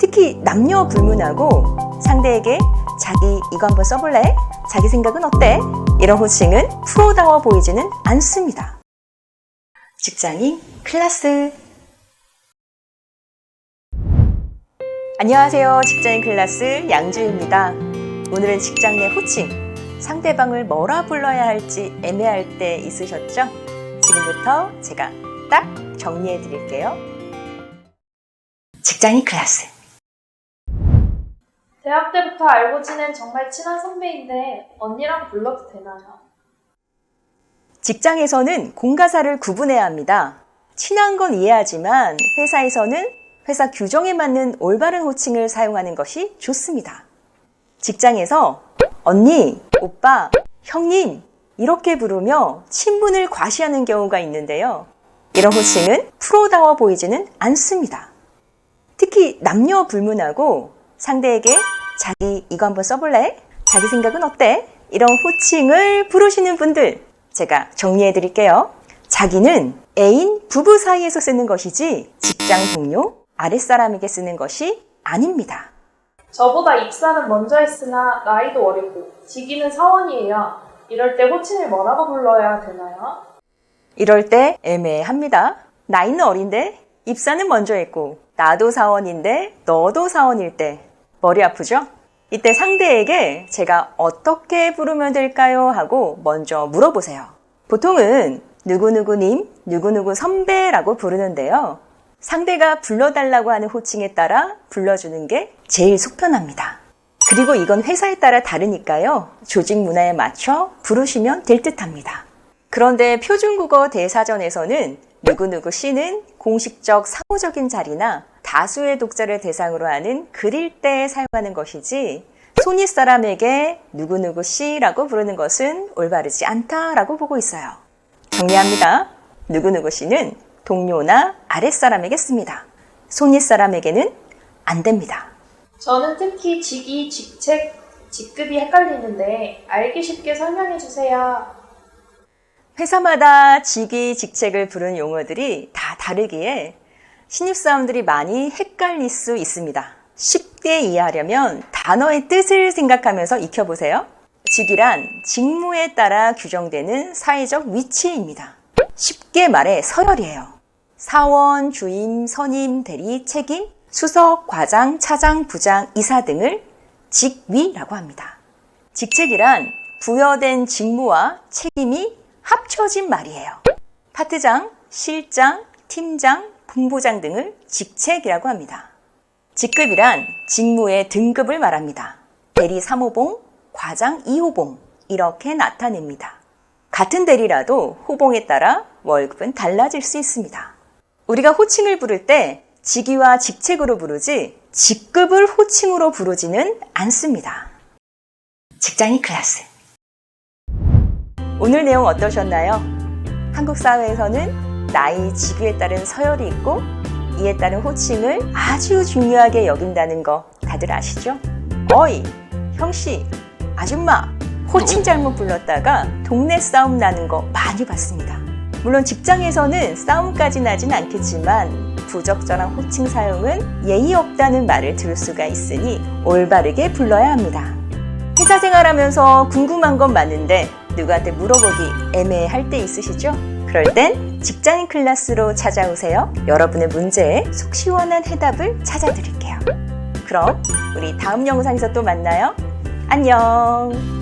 특히 남녀 불문하고 상대에게 자기 이거 한번 써볼래? 자기 생각은 어때? 이런 호칭은 프로다워 보이지는 않습니다. 직장인 클라스 안녕하세요. 직장인 클라스 양주입니다. 오늘은 직장 내 호칭, 상대방을 뭐라 불러야 할지 애매할 때 있으셨죠? 지금부터 제가 딱 정리해 드릴게요. 직장인 클라스. 대학 때부터 알고 지낸 정말 친한 선배인데 언니랑 불러도 되나요? 직장에서는 공가사를 구분해야 합니다. 친한 건 이해하지만 회사에서는 회사 규정에 맞는 올바른 호칭을 사용하는 것이 좋습니다. 직장에서 언니, 오빠, 형님 이렇게 부르며 친분을 과시하는 경우가 있는데요. 이런 호칭은 프로다워 보이지는 않습니다. 특히 남녀 불문하고 상대에게 자기 이거 한번 써볼래? 자기 생각은 어때? 이런 호칭을 부르시는 분들 제가 정리해 드릴게요. 자기는 애인, 부부 사이에서 쓰는 것이지 직장 동료, 아랫사람에게 쓰는 것이 아닙니다. 저보다 입사는 먼저 했으나 나이도 어리고 직위는 사원이에요. 이럴 때 호칭을 뭐라고 불러야 되나요? 이럴 때 애매합니다. 나이는 어린데 입사는 먼저 했고 나도 사원인데 너도 사원일 때 머리 아프죠? 이때 상대에게 제가 어떻게 부르면 될까요? 하고 먼저 물어보세요. 보통은 누구누구님, 누구누구 선배라고 부르는데요. 상대가 불러달라고 하는 호칭에 따라 불러주는 게 제일 속편합니다. 그리고 이건 회사에 따라 다르니까요. 조직 문화에 맞춰 부르시면 될 듯 합니다. 그런데 표준국어 대사전에서는 누구누구 씨는 공식적 사무적인 자리나 다수의 독자를 대상으로 하는 글일 때 사용하는 것이지 손윗 사람에게 누구누구 씨라고 부르는 것은 올바르지 않다라고 보고 있어요. 정리합니다. 누구누구 씨는 동료나 아랫사람에게 씁니다. 손윗 사람에게는 안 됩니다. 저는 특히 직위, 직책, 직급이 헷갈리는데 알기 쉽게 설명해 주세요. 회사마다 직위, 직책을 부르는 용어들이 다 다르기에 신입사원들이 많이 헷갈릴 수 있습니다. 쉽게 이해하려면 단어의 뜻을 생각하면서 익혀보세요. 직이란 직무에 따라 규정되는 사회적 위치입니다. 쉽게 말해 서열이에요. 사원, 주임, 선임, 대리, 책임, 수석, 과장, 차장, 부장, 이사 등을 직위라고 합니다. 직책이란 부여된 직무와 책임이 합쳐진 말이에요. 파트장, 실장, 팀장, 본부장 등을 직책이라고 합니다. 직급이란 직무의 등급을 말합니다. 대리 3호봉, 과장 2호봉 이렇게 나타냅니다. 같은 대리라도 호봉에 따라 월급은 달라질 수 있습니다. 우리가 호칭을 부를 때 직위와 직책으로 부르지 직급을 호칭으로 부르지는 않습니다. 직장인 클래스 오늘 내용 어떠셨나요? 한국 사회에서는 나이, 직위에 따른 서열이 있고 이에 따른 호칭을 아주 중요하게 여긴다는 거 다들 아시죠? 어이, 형씨, 아줌마, 호칭 잘못 불렀다가 동네 싸움 나는 거 많이 봤습니다. 물론 직장에서는 싸움까지 나진 않겠지만 부적절한 호칭 사용은 예의 없다는 말을 들을 수가 있으니 올바르게 불러야 합니다. 회사 생활하면서 궁금한 건 많은데 누구한테 물어보기 애매할 때 있으시죠? 그럴 땐 직장인 클래스로 찾아오세요. 여러분의 문제에 속 시원한 해답을 찾아드릴게요. 그럼 우리 다음 영상에서 또 만나요. 안녕!